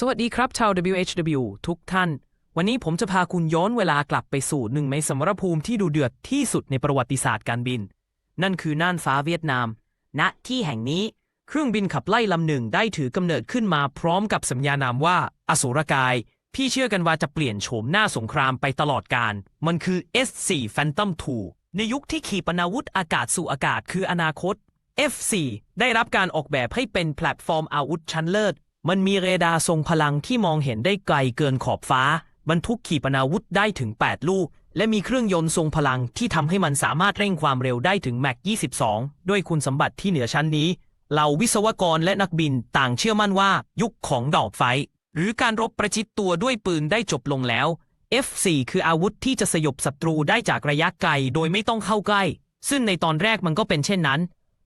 สวัสดีครับชาว WHW ทุกท่าน วันนี้ผมจะพาคุณย้อนเวลากลับไปสู่หนึ่งในสมรภูมิที่ดูเดือดที่สุดในประวัติศาสตร์การบิน นั่นคือน่านฟ้าเวียดนาม ณ ที่แห่งนี้ เครื่องบินขับไล่ลำหนึ่งได้ถือกำเนิดขึ้นมาพร้อมกับสัญญานามว่า อสูรกายพี่เชื่อกันว่าจะเปลี่ยนโฉมหน้าสงครามไปตลอดการ มันคือ S4 Phantom II ในยุคที่ขีปนาวุธอากาศสู่อากาศคืออนาคต F4 ได้รับการออกแบบให้เป็นแพลตฟอร์มอาวุธชั้นเลิศ มันมีเรดาร์ทรงพลังที่มองเห็นได้ไกลเกินขอบฟ้า บรรทุกขีปนาวุธได้ถึง 8 ลูก และมีเครื่องยนต์ทรงพลังที่ทำให้มันสามารถเร่งความเร็วได้ถึงแมค22 ด้วยคุณสมบัติที่เหนือชั้นนี้ เหล่าวิศวกรและนักบินต่างเชื่อมั่นว่ายุคของดอกไฟ หรือการรบประชิดตัวด้วยปืนได้จบลงแล้ว F4 คืออาวุธที่จะสยบศัตรูได้จากระยะไกลโดยไม่ต้องเข้าใกล้ ซึ่งในตอนแรกมันก็เป็นเช่นนั้น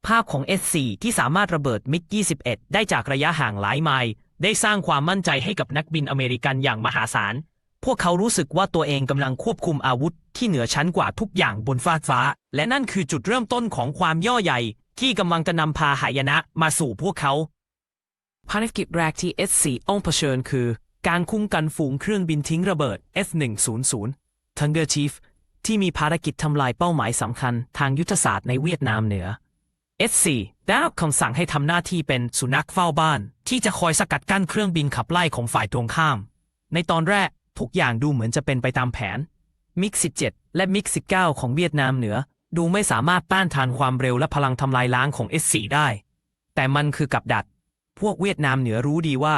ภาพของ S4 ที่สามารถระเบิดมิก 21 ได้จากระยะห่างหลายไมล์ ได้สร้างความมั่นใจให้กับนักบินอเมริกันอย่างมหาศาล พวกเขารู้สึกว่าตัวเองกำลังควบคุมอาวุธที่เหนือชั้นกว่าทุกอย่างบนฟ้ากฟ้า และนั่นคือจุดเริ่มต้นของความย่อใหญ่ ที่กำลังจะนำพาหายนะมาสู่พวกเขา ภารกิจแรกที่ S4 ต้องเผชิญคือ การคุ้มกันฝูงเครื่องบินทิ้งระเบิด S100 Tiger Chief ที่มีภารกิจทำลายเป้าหมายสำคัญทางยุทธศาสตร์ในเวียดนามเหนือ S4 ได้รับคำสั่งให้ทำหน้าที่เป็นสุนัขเฝ้าบ้าน ที่จะคอยสกัดกั้นเครื่องบินขับไล่ของฝ่ายตรงข้าม ในตอนแรกทุกอย่างดูเหมือนจะเป็นไปตามแผนมิก17 และมิก19 ของเวียดนามเหนือ ดูไม่สามารถต้านทานความเร็วและพลังทำลายล้างของ S4 ได้ แต่มันคือกับดักพวกเวียดนามเหนือรู้ดีว่า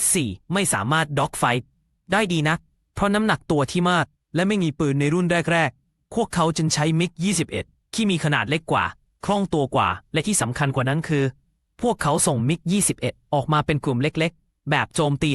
S4 ไม่สามารถด็อกไฟต์ได้ดีนัก เพราะน้ำหนักตัวที่มาก และไม่มีปืนในรุ่นแรกๆพวกเขาจึงใช้มิก21 ที่มีขนาดเล็กกว่า คล่องตัวกว่า และที่สำคัญกว่านั้นคือ พวกเขาส่งมิก 21 ออกมาเป็นกลุ่มเล็กๆ แบบโจมตี